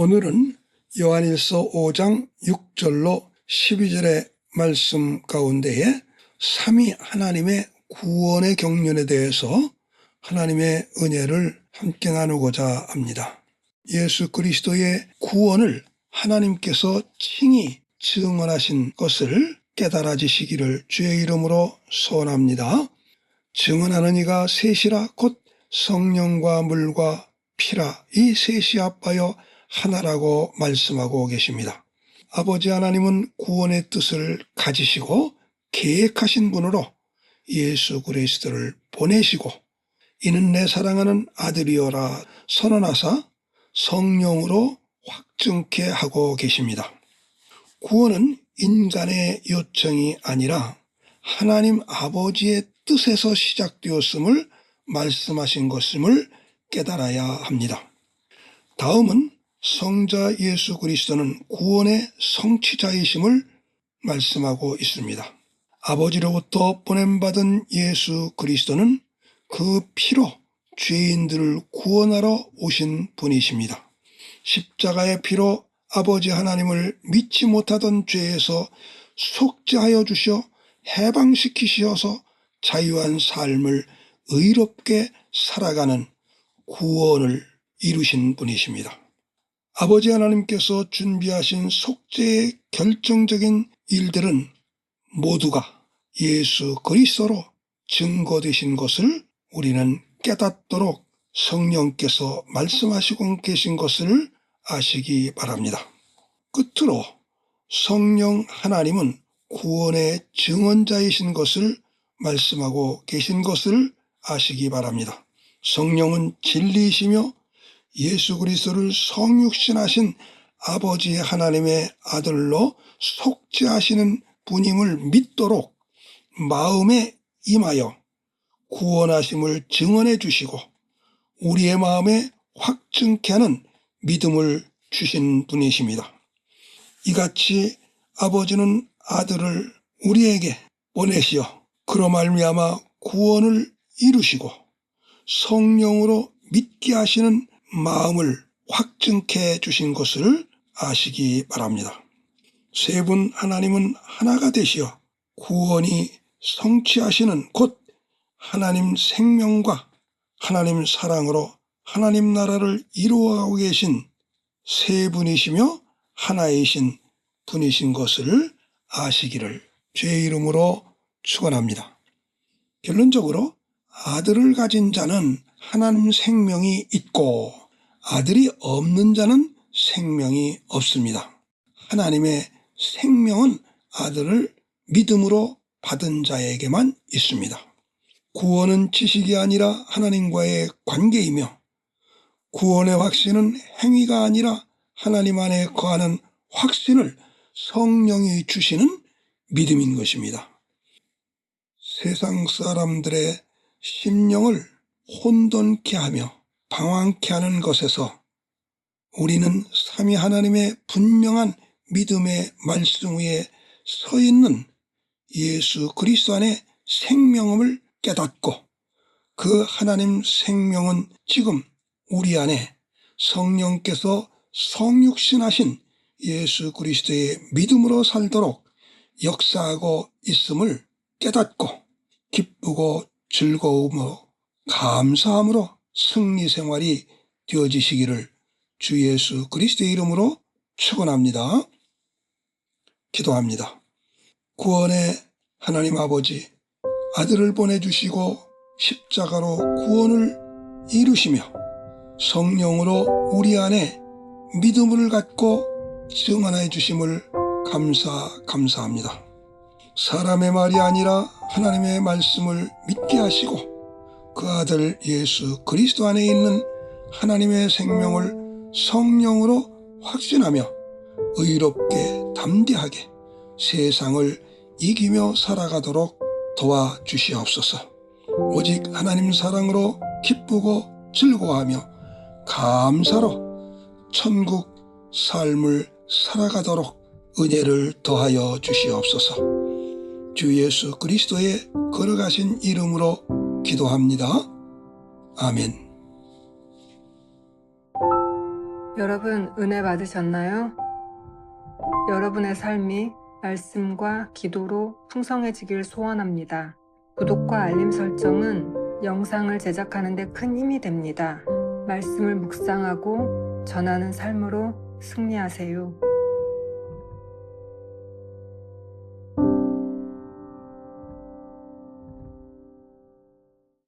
오늘은 요한일서 5장 6절로 12절의 말씀 가운데에 삼위 하나님의 구원의 경륜에 대해서 하나님의 은혜를 함께 나누고자 합니다. 예수 그리스도의 구원을 하나님께서 칭히 증언하신 것을 깨달아지시기를 주의 이름으로 소원합니다. 증언하는 이가 셋이라 곧 성령과 물과 피라 이 셋이 아빠여 하나라고 말씀하고 계십니다. 아버지 하나님은 구원의 뜻을 가지시고 계획하신 분으로 예수 그리스도를 보내시고 이는 내 사랑하는 아들이여라 선언하사 성령으로 확증케 하고 계십니다. 구원은 인간의 요청이 아니라 하나님 아버지의 뜻에서 시작되었음을 말씀하신 것임을 깨달아야 합니다. 다음은 성자 예수 그리스도는 구원의 성취자이심을 말씀하고 있습니다. 아버지로부터 보냄받은 예수 그리스도는 그 피로 죄인들을 구원하러 오신 분이십니다. 십자가의 피로 아버지 하나님을 믿지 못하던 죄에서 속죄하여 주셔 해방시키시어서 자유한 삶을 의롭게 살아가는 구원을 이루신 분이십니다. 아버지 하나님께서 준비하신 속죄의 결정적인 일들은 모두가 예수 그리스도로 증거되신 것을 우리는 깨닫도록 성령께서 말씀하시고 계신 것을 아시기 바랍니다. 끝으로 성령 하나님은 구원의 증언자이신 것을 말씀하고 계신 것을 아시기 바랍니다. 성령은 진리이시며 예수 그리스도를 성육신하신 아버지 하나님의 아들로 속죄하시는 분임을 믿도록 마음에 임하여 구원하심을 증언해 주시고 우리의 마음에 확증케 하는 믿음을 주신 분이십니다. 이같이 아버지는 아들을 우리에게 보내시어 그로 말미암아 구원을 이루시고 성령으로 믿게 하시는 마음을 확증케 주신 것을 아시기 바랍니다. 세 분 하나님은 하나가 되시어 구원이 성취하시는 곧 하나님 생명과 하나님 사랑으로 하나님 나라를 이루어가고 계신 세 분이시며 하나이신 분이신 것을 아시기를 죄 이름으로 축원합니다. 결론적으로 아들을 가진 자는 하나님 생명이 있고 아들이 없는 자는 생명이 없습니다. 하나님의 생명은 아들을 믿음으로 받은 자에게만 있습니다. 구원은 지식이 아니라 하나님과의 관계이며 구원의 확신은 행위가 아니라 하나님 안에 거하는 확신을 성령이 주시는 믿음인 것입니다. 세상 사람들의 심령을 혼돈케 하며 방황케 하는 것에서 우리는 삼위 하나님의 분명한 믿음의 말씀 위에 서 있는 예수 그리스도 안에 생명을 깨닫고 그 하나님 생명은 지금 우리 안에 성령께서 성육신하신 예수 그리스도의 믿음으로 살도록 역사하고 있음을 깨닫고 기쁘고 즐거움으로 감사함으로 승리 생활이 되어지시기를 주 예수 그리스도의 이름으로 축원합니다. 기도합니다. 구원의 하나님 아버지 아들을 보내주시고 십자가로 구원을 이루시며 성령으로 우리 안에 믿음을 갖고 증언해 주심을 감사 감사합니다. 사람의 말이 아니라 하나님의 말씀을 믿게 하시고 그 아들 예수 그리스도 안에 있는 하나님의 생명을 성령으로 확신하며 의롭게 담대하게 세상을 이기며 살아가도록 도와주시옵소서. 오직 하나님 사랑으로 기쁘고 즐거워하며 감사로 천국 삶을 살아가도록 은혜를 더하여 주시옵소서. 주 예수 그리스도의 걸어가신 이름으로 기도합니다. 아멘. 여러분 은혜 받으셨나요? 여러분의 삶이 말씀과 기도로 풍성해지길 소원합니다. 구독과 알림 설정은 영상을 제작하는 데 큰 힘이 됩니다. 말씀을 묵상하고 전하는 삶으로 승리하세요.